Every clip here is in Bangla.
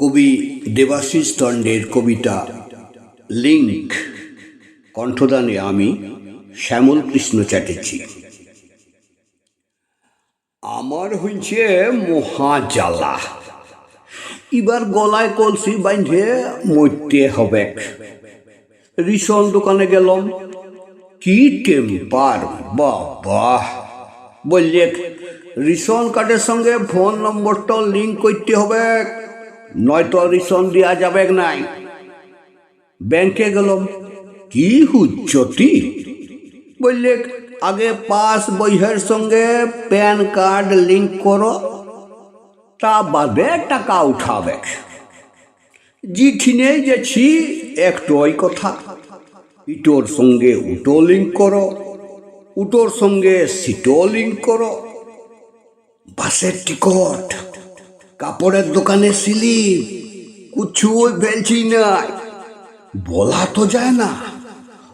কবি দেবাশিস দণ্ডের কবিতা লিঙ্ক। কণ্ঠদানে আমি শ্যামল কৃষ্ণ চ্যাটার্জি। আমার হইছে মহা জ্বালা এবার গলায় কলসি বাঁধে মরতে হবে। রিসন দোকানে গেলাম। কি টেম্পার বাহ বললে রিসন কার্ডের সঙ্গে ফোন নম্বরটা লিঙ্ক করতে হবে। নয়তো রিসন দেওয়া যাবে নাই ব্যাংকে গেলাম। কি হুচ্চতি বললে, আগে পাস বইয়ের সঙ্গে প্যান কার্ড লিঙ্ক করো, তা বাদে টাকা উঠাবে। জিঠিনে গেছি একটাই কথা। ইটোর সঙ্গে উটো লিঙ্ক করো, উটোর সঙ্গে সিটো লিঙ্ক করো। বাসের টিকট কাপড়ের দোকানে স্লিপ কিছুই ফেলছি নাই। বলা তো যায় না,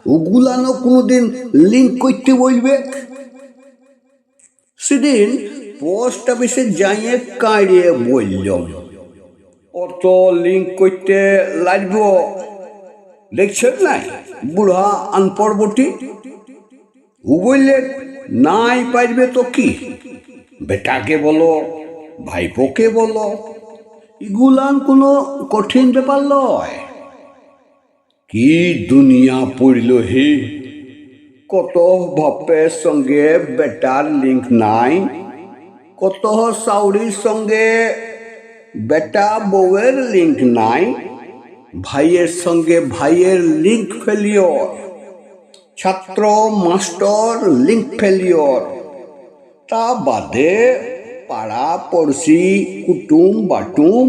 ওগুলানো কোনোদিন লিঙ্ক করতে বলবে? সেদিন পোস্ট অফিসে যাইয়ে কাড়িয়ে বললাম অত লিঙ্ক করতে লাগব। দেখছেন নাই, বুড়া আনপড় বটি ও বললে, নাই পারবে তো কি? বেটাকে বলো ভাইপোকে বলো এগুলান কোনো কঠিন ব্যাপার নয়। কি দুনিয়া পড়ল হে? কত বাপের সঙ্গে বেটার লিঙ্ক নাই? কত সাউরির সঙ্গে বেটা বউয়ের লিঙ্ক নাই? ভাইয়ের সঙ্গে ভাইয়ের লিঙ্ক ফেলিওর ছাত্র মাস্টার লিঙ্ক ফেলিওর তা বাদে পাড়া, পড়শি, কুটুম, বাটুম,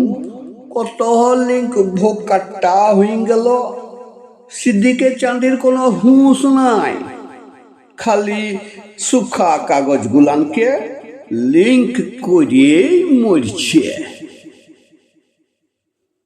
কত লিঙ্ক ভোগ কাট্টা হয়ে গেল। সিদ্দিকে চাঁদির কোনো হুঁশ নাই। খালি সুখা কাগজ গুলানকে লিঙ্ক করিয়ে মরছে।